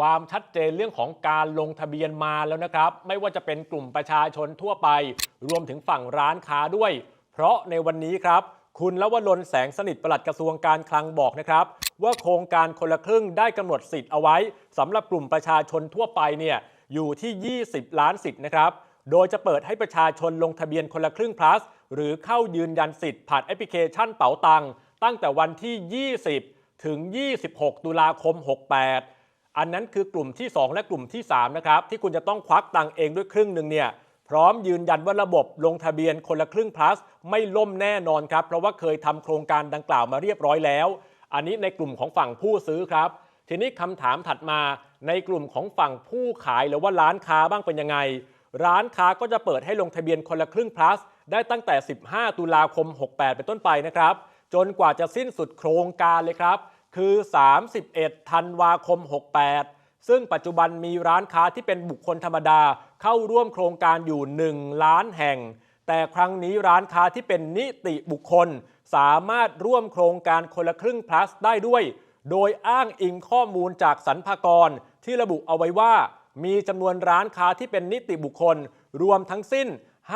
ความชัดเจนเรื่องของการลงทะเบียนมาแล้วนะครับ ไม่ว่าจะเป็นกลุ่มประชาชนทั่วไป รวมถึงฝั่งร้านค้าด้วย เพราะในวันนี้ครับ คุณลวรนแสงสนิทปลัดกระทรวงการคลังบอกนะครับ ว่าโครงการคนละครึ่งได้กำหนดสิทธิ์เอาไว้สำหรับกลุ่มประชาชนทั่วไปเนี่ยอยู่ที่ 20 ล้านสิทธิ์นะครับโดยจะเปิดให้ประชาชนลงทะเบียนคนละครึ่ง plus หรือเข้ายืนยันสิทธิ์ผ่านแอปพลิเคชันเป๋าตังตั้งแต่วันที่ 20 ถึง 26 ตุลาคม 68 อันนั้นคือกลุ่มที่ 2 และกลุ่มที่3นะครับที่คุณจะต้องควักตังเองด้วยครึ่งหนึ่งเนี่ยพร้อมยืนยันว่าระบบลงทะเบียนคนละครึ่ง plus ไม่ล่มแน่นอนครับ เพราะว่าเคยทำโครงการดังกล่าวมาเรียบร้อยแล้ว อันนี้ในกลุ่มของฝั่งผู้ซื้อครับ ทีนี้คำถามถัดมาในกลุ่มของฝั่งผู้ขายหรือว่าร้านค้าบ้างเป็นยังไง ร้านค้าก็จะเปิดให้ลงทะเบียนคนละครึ่ง plus ได้ตั้งแต่ 15 ตุลาคม 68 เป็นต้นไปนะครับ จนกว่าจะสิ้นสุดโครงการเลยครับ คือ 31 ธันวาคม 68 ซึ่งปัจจุบันมีร้านค้าที่เป็นบุคคลธรรมดาเข้าร่วมโครงการอยู่ 1 ล้านแห่ง แต่ครั้งนี้ร้านค้าที่เป็นนิติบุคคล สามารถร่วมโครงการคนละครึ่ง plus ได้ด้วย โดยอ้างอิงข้อมูลจากสรรพากร ที่ระบุเอาไว้ว่า มีจำนวนร้านค้าที่เป็นนิติบุคคล รวมทั้งสิ้น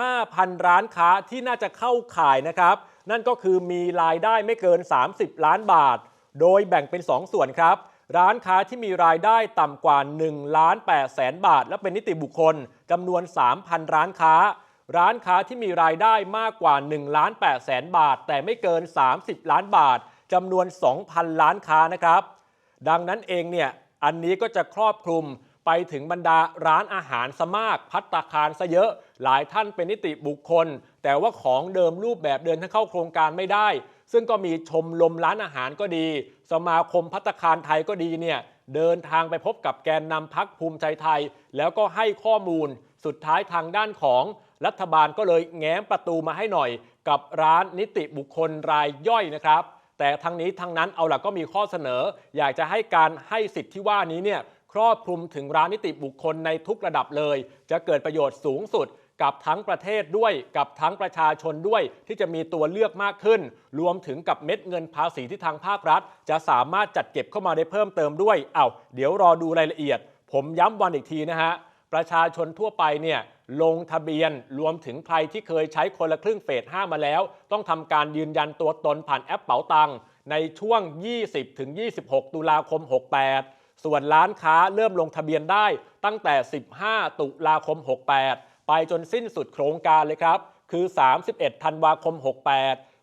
5,000 ร้านค้าที่น่าจะเข้าข่ายนะครับ นั่นก็คือมีรายได้ไม่เกิน 30 ล้านบาท โดยแบ่งเป็น 2 ส่วนครับ ร้านค้าที่มีรายได้ต่ำกว่า1ล้าน8แสนบาท และเป็นนิติบุคคลจำนวน 3,000 ร้านค้า ร้านค้าที่มีรายได้มากกว่า1ล้าน8แสนบาท แต่ไม่เกิน 30 ล้านบาทจำนวน 2,000 ล้านค้านะครับ ดังนั้นเองเนี่ยอันนี้ก็จะครอบคลุมไปถึงบรรดาร้านอาหารสมาก พัตตาคารซะเยอะ หลายท่านเป็นนิติบุคคล แต่ว่าของเดิมรูปแบบเดินทั้งเข้าโครงการไม่ได้ ซึ่งก็มีชมรมร้านอาหารก็ดี สมาคมพัตตาคารไทยก็ดีเนี่ยเดินทางไปพบกับแกนนำพักภูมิใจไทย แล้วก็ให้ข้อมูลสุดท้ายทางด้านของรัฐบาลก็เลยแง้มประตูมาให้หน่อย กับร้านนิติบุคคลรายย่อยนะครับ แต่ทั้งนี้ทั้งนั้นเอาล่ะก็มีข้อเสนอ อยากจะให้การให้สิทธิ์ที่ว่านี้เนี่ยครอบคลุมถึงร้านนิติบุคคลในทุกระดับเลย จะเกิดประโยชน์สูงสุด กับทั้งประเทศด้วยกับทั้งประชาชนด้วย ที่จะมีตัวเลือกมากขึ้น รวมถึงกับเม็ดเงินภาษีที่ทางภาครัฐ จะสามารถจัดเก็บเข้ามาได้เพิ่มเติมด้วยเอา้าเดี๋ยวรอดูรายละเอียด ผมย้ำวันอีกทีนะฮะประชาชนทั่วไปเนี่ยลงทะเบียนรวมถึงใครที่เคยใช้คนละครึ่งเฟส 5 มาแล้ว ต้องทำการยืนยันตัวตนผ่านแอปเป๋าตังค์ในช่วง 20-26 ตุลาคม 68 ส่วนร้านค้าเริ่มลงทะเบียนได้ตั้งแต่ 15 ตุลาคม 68 ไปจนสิ้นสุดโครงการเลยครับ คือ 31 ธันวาคม 68